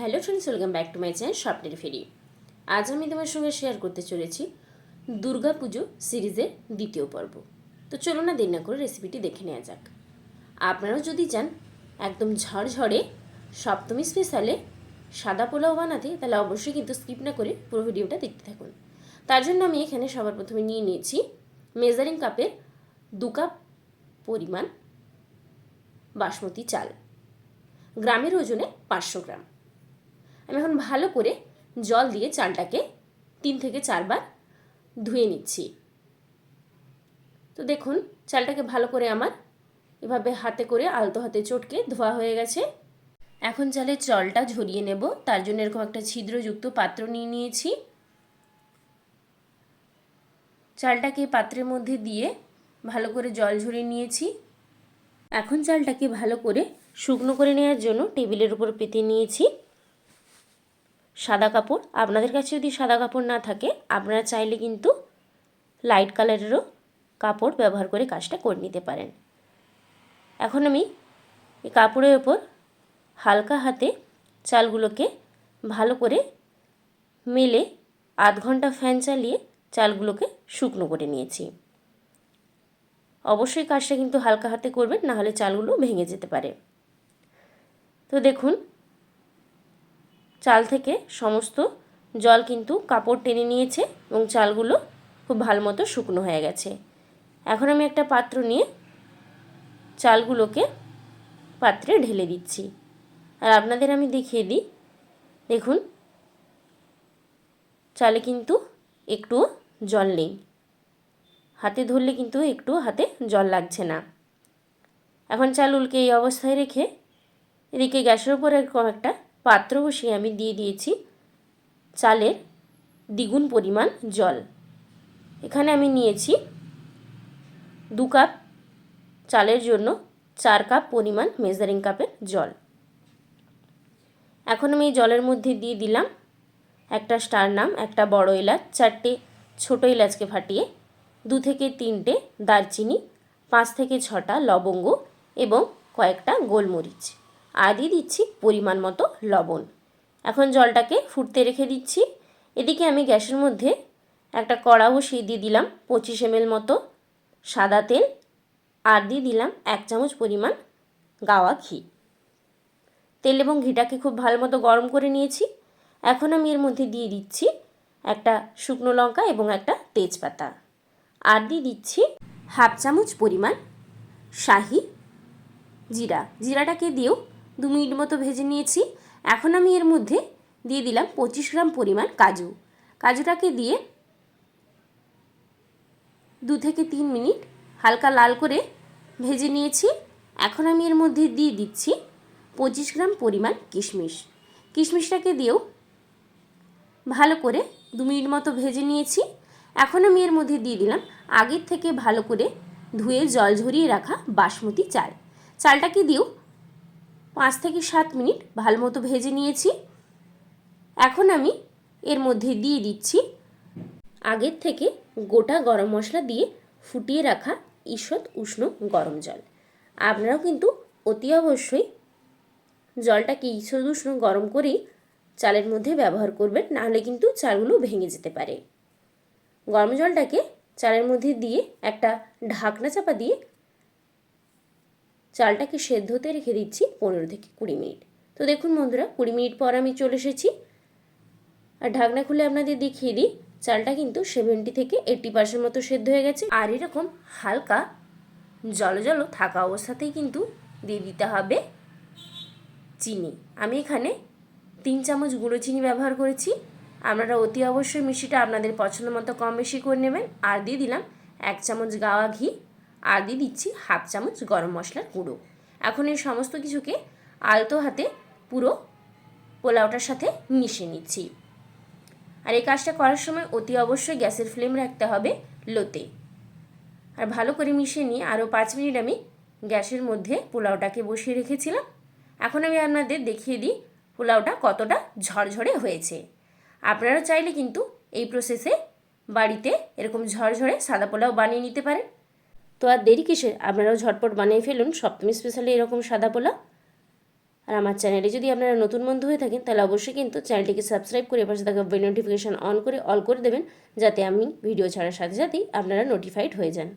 Hello friends, welcome back to my channel স্বপ্নের ফেরি। আজ আমি তোমার সঙ্গে শেয়ার করতে চলেছি দুর্গা পুজো সিরিজের দ্বিতীয় পর্ব। তো চলো না দেরি না করে রেসিপিটি দেখে নেওয়া যাক। আপনারাও যদি চান একদম ঝড়ঝড়ে সপ্তমী স্পেশালে সাদা পোলাও বানাতে, তাহলে অবশ্যই কিন্তু স্কিপ না করে পুরো ভিডিওটা দেখতে থাকুন। তার জন্য আমি এখানে সবার প্রথমে নিয়ে নিয়েছি মেজারিং কাপের দু কাপ পরিমাণ বাসমতি চাল। গ্রামের ওজনে পাঁচশো গ্রাম। আমি এখন ভালো করে জল দিয়ে চালটাকে তিন থেকে চারবার ধুয়ে নিচ্ছি। তো দেখুন, চালটাকে ভালো করে আমার এভাবে হাতে করে আলতো হাতে চটকে ধোয়া হয়ে গেছে। এখন চালের জলটা ঝরিয়ে নেব, তার জন্য এরকম একটা ছিদ্রযুক্ত পাত্র নিয়ে নিয়েছি। চালটাকে পাত্রের মধ্যে দিয়ে ভালো করে জল ঝরিয়ে নিয়েছি। এখন চালটাকে ভালো করে শুকনো করে নেওয়ার জন্য টেবিলের উপর পেতে নিয়েছি। সাদা কাপড়। আপনাদের কাছে যদি সাদা কাপড় না থাকে, আপনারা চাইলে কিন্তু লাইট কালারেরও কাপড় ব্যবহার করে কাজটা করে নিতে পারেন। এখন আমি এই কাপড়ের ওপর হালকা হাতে চালগুলোকে ভালো করে মেলে আধ ঘণ্টা ফ্যান চালিয়ে চালগুলোকে শুকনো করে নিয়েছি। অবশ্যই কাজটা কিন্তু হালকা হাতে করবেন, নাহলে চালগুলো ভেঙে যেতে পারে। তো দেখুন চাল থেকে সমস্ত জল কিন্তু কাপড় টেনে নিয়েছে এবং চালগুলো খুব ভালো মতো শুকনো হয়ে গেছে। এখন আমি একটা পাত্র নিয়ে চালগুলোকে পাত্রে ঢেলে দিচ্ছি। আর আপনাদের আমি দেখিয়ে দিই। দেখুন, চালে কিন্তু একটু জল নেই। হাতে ধরলে কিন্তু একটু হাতে জল লাগছে না। এখন চাল চালুলকে এই অবস্থায় রেখে এদিকে গ্যাসের উপর একটা পাত্র বসিয়ে আমি দিয়ে দিয়েছি চালের দ্বিগুণ পরিমাণ জল। এখানে আমি নিয়েছি দু কাপ চালের জন্য চার কাপ পরিমাণ মেজারিং কাপের জল। এখন আমি জলের মধ্যে দিয়ে দিলাম একটা স্টার নাম, একটা বড় এলাচ, চারটে ছোটো এলাচকে ফাটিয়ে, দু থেকে তিনটে দারচিনি, পাঁচ থেকে ছটা লবঙ্গ এবং কয়েকটা গোলমরিচ। আর দিয়ে দিচ্ছি পরিমাণ মতো লবণ। এখন জলটাকে ফুটতে রেখে দিচ্ছি। এদিকে আমি গ্যাসের মধ্যে একটা কড়া বসিয়ে দিয়ে দিলাম পঁচিশ এম মতো সাদা তেল আর দিয়ে দিলাম এক চামচ পরিমাণ গাওয়া ঘি। তেল এবং ঘিটাকে খুব ভালো মতো গরম করে নিয়েছি। এখন আমি এর মধ্যে দিয়ে দিচ্ছি একটা শুকনো লঙ্কা এবং একটা তেজপাতা। আর দিয়ে দিচ্ছি হাফ চামচ পরিমাণ শাহি জিরা। জিরাটাকে দিয়েও দু মিনিট মতো ভেজে নিয়েছি। এখন আমি এর মধ্যে দিয়ে দিলাম পঁচিশ গ্রাম পরিমাণ কাজু। কাজুটাকে দিয়ে দু থেকে তিন মিনিট হালকা লাল করে ভেজে নিয়েছি। এখন আমি এর মধ্যে দিয়ে দিচ্ছি পঁচিশ গ্রাম পরিমাণ কিশমিশ। কিশমিশটাকে দিয়েও ভালো করে দু মিনিট মতো ভেজে নিয়েছি। এখন আমি এর মধ্যে দিয়ে দিলাম আগের থেকে ভালো করে ধুয়ে জল ঝরিয়ে রাখা বাসমতি চাল। চালটাকে দিয়েও পাঁচ থেকে সাত মিনিট ভালো মতো ভেজে নিয়েছি। এখন আমি এর মধ্যে দিয়ে দিচ্ছি আগের থেকে গোটা গরম মশলা দিয়ে ফুটিয়ে রাখা ঈষৎ উষ্ণ গরম জল। আপনারাও কিন্তু অতি অবশ্যই জলটাকে ঈষৎ উষ্ণ গরম করেই চালের মধ্যে ব্যবহার করবেন নাহলে কিন্তু চালগুলো ভেঙে যেতে পারে। গরম জলটাকে চালের মধ্যে দিয়ে একটা ঢাকনা চাপা দিয়ে চালটাকে সেদ্ধ হতে রেখে দিচ্ছি পনেরো থেকে কুড়ি মিনিট। তো দেখুন বন্ধুরা, কুড়ি মিনিট পর আমি চলে এসেছি। আর ঢাকনা খুলে আপনাদের দেখিয়ে দিই, চালটা কিন্তু সেভেন্টি থেকে এইট্টি পার্সেন্ট মতো সেদ্ধ হয়ে গেছে। আর এরকম হালকা জল জল থাকা অবস্থাতেই কিন্তু দিয়ে দিতে হবে চিনি। আমি এখানে তিন চামচ গুঁড়ো চিনি ব্যবহার করেছি। আপনারা অতি অবশ্যই মিষ্টিটা আপনাদের পছন্দ মতো কম বেশি করে নেবেন। আর দিয়ে দিলাম এক চামচ গাওয়া ঘি। আর দিয়ে দিচ্ছি হাফ চামচ গরম মশলার গুঁড়ো। এখন এই সমস্ত কিছুকে আলতো হাতে পুরো পোলাওটার সাথে মিশিয়ে নিচ্ছি। আর এই কাজটা করার সময় অতি অবশ্যই গ্যাসের ফ্লেম রাখতে হবে লোতে। আর ভালো করে মিশিয়ে নিয়ে আরও পাঁচ মিনিট আমি গ্যাসের মধ্যে পোলাওটাকে বসিয়ে রেখেছিলাম। এখন আমি আপনাদের দেখিয়ে দিই পোলাওটা কতটা ঝরঝরে হয়েছে। আপনারা চাইলে কিন্তু এই প্রসেসে বাড়িতে এরকম ঝরঝরে সাদা পোলাও বানিয়ে নিতে পারেন। তো আর দেরি কিসে আপনারাও ঝটপট বানিয়ে ফেলুন। সপ্তমী স্পেশালি এরকম সাদা পোলা। আর আমার চ্যানেলে যদি আপনারা নতুন বন্ধু হয়ে থাকেন, তাহলে অবশ্যই কিন্তু চ্যানেলটিকে সাবস্ক্রাইব করে পাশে থাকা বেল নোটিফিকেশান অন করে অল করে দেবেন, যাতে আমি ভিডিও ছাড়ার সাথে সাথেই আপনারা নোটিফাইড হয়ে যান।